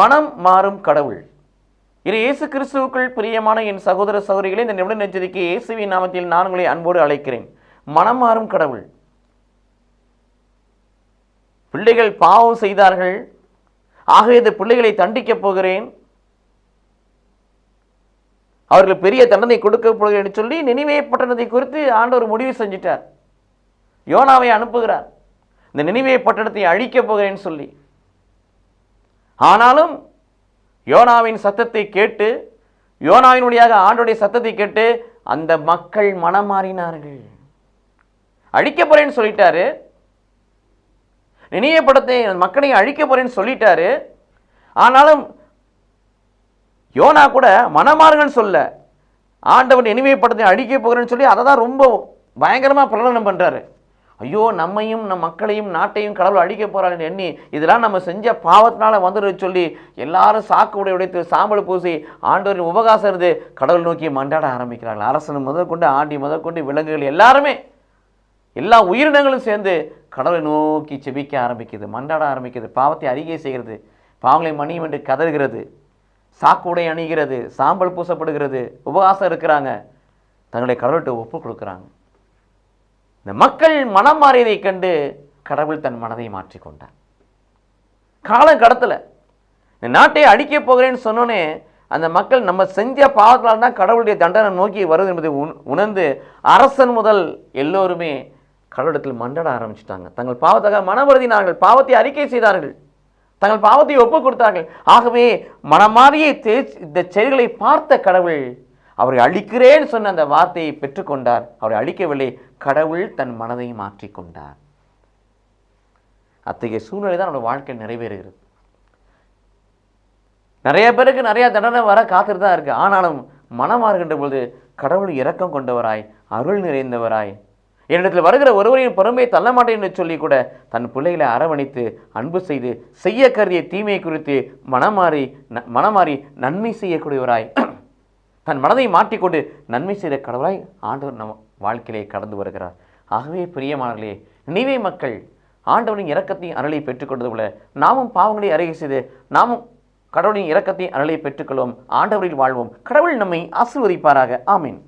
மனம் மாறும் கடவுள். இது இயேசு கிறிஸ்துவுக்குள் பிரியமான என் சகோதர சகோதரிகளை இந்த நிமிட நெச்சரிக்கை இயேசுவின் நாமத்தில் நான் உங்களை அன்போடு அழைக்கிறேன். மனம் மாறும் கடவுள். பிள்ளைகள் பாவம் செய்தார்கள். ஆக இந்த பிள்ளைகளை தண்டிக்கப் போகிறேன். அவர்கள் பெரிய தண்டனை கொடுக்க போகிறேன் சொல்லி நினைவே பட்டணத்தை குறித்து ஆண்டவர் முடிவு செஞ்சிட்டார். யோனாவை அனுப்புகிறார். இந்த நினைவே பட்டணத்தை அழிக்கப் போகிறேன்னு சொல்லி. ஆனாலும் யோனாவின் சத்தத்தை கேட்டு யோனாவின் வழியாக ஆண்டுடைய சத்தத்தை கேட்டு அந்த மக்கள் மனம் மாறினார்கள் அழிக்க போறேன்னு சொல்லிட்டாரு. நினைய படத்தை மக்களை அழிக்க போறேன்னு சொல்லிட்டாரு. ஆனாலும் யோனா கூட மனமாறுங்கன்னு சொல்ல ஆண்டவன் நினைவை படத்தை அழிக்க போகிறேன்னு சொல்லி அதை தான் ரொம்ப பயங்கரமாக பிரகடனம் பண்ணுறாரு ஐயோ நம்மையும் நம் மக்களையும் நாட்டையும் கடவுள் அழிக்க போறான்னு எண்ணி இதெல்லாம் நம்ம செஞ்ச பாவத்தினால வந்துடு சொல்லி எல்லாரும் சாக்கு உடை உடைத்து சாம்பல் பூசி ஆண்டோரின் உபகாசம் இருந்து கடவுள் நோக்கி மண்டாட ஆரம்பிக்கிறார்கள். அரசன் முதற்கொண்டு ஆண்டி முதற்கொண்டு விலங்குகள் எல்லாருமே எல்லா உயிரினங்களும் சேர்ந்து கடவுளை நோக்கி செபிக்க ஆரம்பிக்குது மண்டாட ஆரம்பிக்குது பாவத்தை அறிக்கை செய்கிறது பாவங்களை மணியும் என்று கதறுகிறது சாக்கு உடை அணிகிறது சாம்பல் பூசப்படுகிறது உபவாசம் இருக்கிறாங்க தங்களுடைய கடவுள்கிட்ட ஒப்பு கொடுக்குறாங்க. இந்த மக்கள் மனம் மாறியதைக் கண்டு கடவுள் தன் மனதை மாற்றிக்கொண்டார் காலம் கடத்தலை. இந்த நாட்டை அடிக்க போகிறேன்னு சொன்னோன்னே அந்த மக்கள் நம்ம செஞ்ச பாவத்தினால் தான் கடவுளுடைய தண்டனை நோக்கி வருது என்பதை உண் உணர்ந்து அரசன் முதல் எல்லோருமே கடவுளிடத்தில் மண்டட ஆரம்பிச்சிட்டாங்க. தங்கள் பாவத்தாக மனவருதினார்கள். பாவத்தை அறிக்கை செய்தார்கள். தங்கள் பாவத்தை ஒப்புக் கொடுத்தார்கள். ஆகவே மனமாறிய தே- இந்த செயல்களை பார்த்த கடவுள் அவரை அழிக்கிறேன்னு சொன்ன அந்த வார்த்தையை பெற்றுக்கொண்டார். அவரை அழிக்கவில்லை கடவுள் தன் மனதை மாற்றிக்கொண்டார். அத்தகைய சூழ்நிலை தான் அவருடைய வாழ்க்கையில் நிறைவேறுகிறது. நிறைய பேருக்கு நிறைய தண்டனை வர காத்துட்டு தான் இருக்கு. ஆனாலும் மனம் மாறுகின்ற பொழுது கடவுள் இரக்கம் கொண்டவராய் அருள் நிறைந்தவராய் என்னிடத்தில் வருகிற ஒருவரின் பெருமையை தள்ள மாட்டேன் என்று சொல்லி கூட தன் பிள்ளைகளை அரவணைத்து அன்பு செய்து செய்ய கருதிய தீமையை குறித்து மனமாறி ந- மனமாறி நன்மை செய்யக்கூடியவராய் தன் மனதை மாற்றிக்கொண்டு நன்மை செய்த கடவுளாய் ஆண்டவர் நம் வாழ்க்கையிலே கடந்து வருகிறார். ஆகவே பிரியமானர்களே நீவே மக்கள் ஆண்டவனின் இரக்கத்தையும் அருளை பெற்றுக்கொண்டது போல நாமும் பாவங்களை அருகே செய்து நாமும் கடவுளின் இரக்கத்தையும் அருளை பெற்றுக்கொள்வோம். ஆண்டவரில் வாழ்வோம். கடவுள் நம்மை ஆசிர்வதிப்பாராக. ஆமீன்.